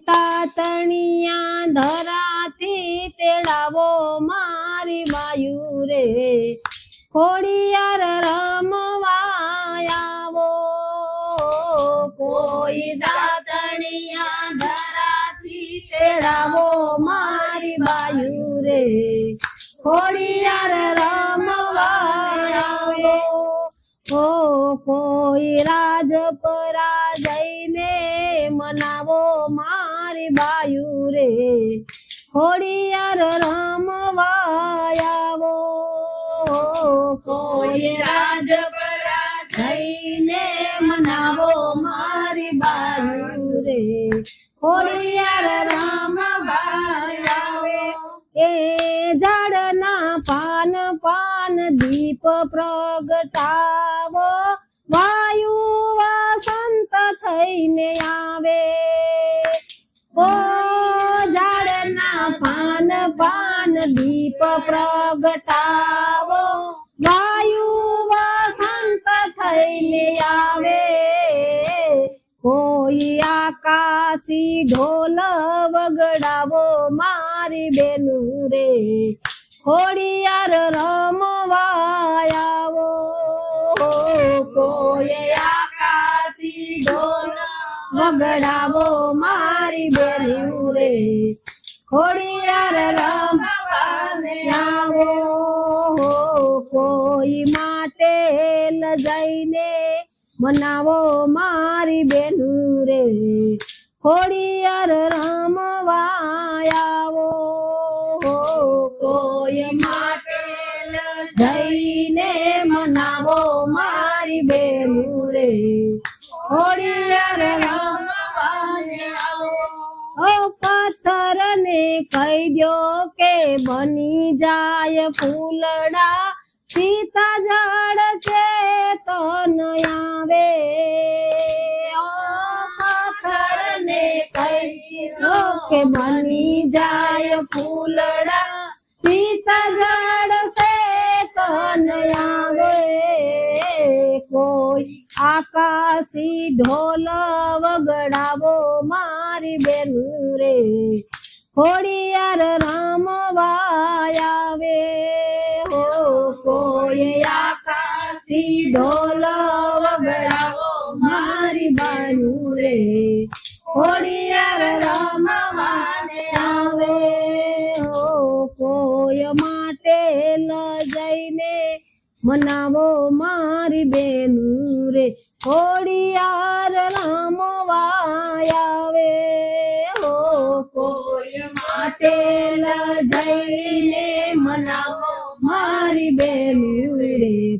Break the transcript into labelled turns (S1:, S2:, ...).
S1: વહેતા ધરાથી તેડાવો મારી વાયુ રે. ખોડિયાર રમવાયાવો કોઈ દાતણિયા ધરાથી તેડાવો મારી બાયુરે ખોડિયાર રમવાયાવો ઓ કોઈ રાજ પરા જઈને મનાવો મા બાયુ રે, હોળિયાર રમવાયાવો. કોઈ રાજ થઈને મનાવો મારી બાયુ રે, હોળિયાર રમવા એ ઝાડના પાન પાન દીપ પ્રગટાવો. વાયુ વસંત થઈને આવે. પાન દીપ પ્રગટાવો. વાયુ વસંત થઈને આવે. કોઈ આકાશી ઢોલ વગડાવો. મારી બેનું રે, ખોડિયાર રમવા કોઈ આકાશી ઢોલ વગડાવો. મારી બેનું રે ખોડિયાર રમવા કોઈ માટે જઈને મનાવો મારી બેનું રે. ખોડિયાર રમવા આવો. કોઈ માટે જઈને મનાવો મારી બેનું રે. ખોડિયાર કહી દો કે બની જાય ફૂલડા, સીતા જળ છે તો આવે. પથ્થર કહી દો કે બની જાય ફૂલડા, સીતા જળ છે તો આવે. કોઈ આકાશી ઢોલ વગડાવો, મારી બેનુ રે ખોડિયાર રમવા વે હો, કોઈ આકાશી ઢોલ વગડાવો મારી બાયું રે. ખોડિયાર રમવાને આવે. હો, કોઈ માટે ન જઈને મનાવો મારી બેનું રે. ખોડિયાર રમવા વે હો, કોઈ માટે જઈને મનાવો મારી બે રે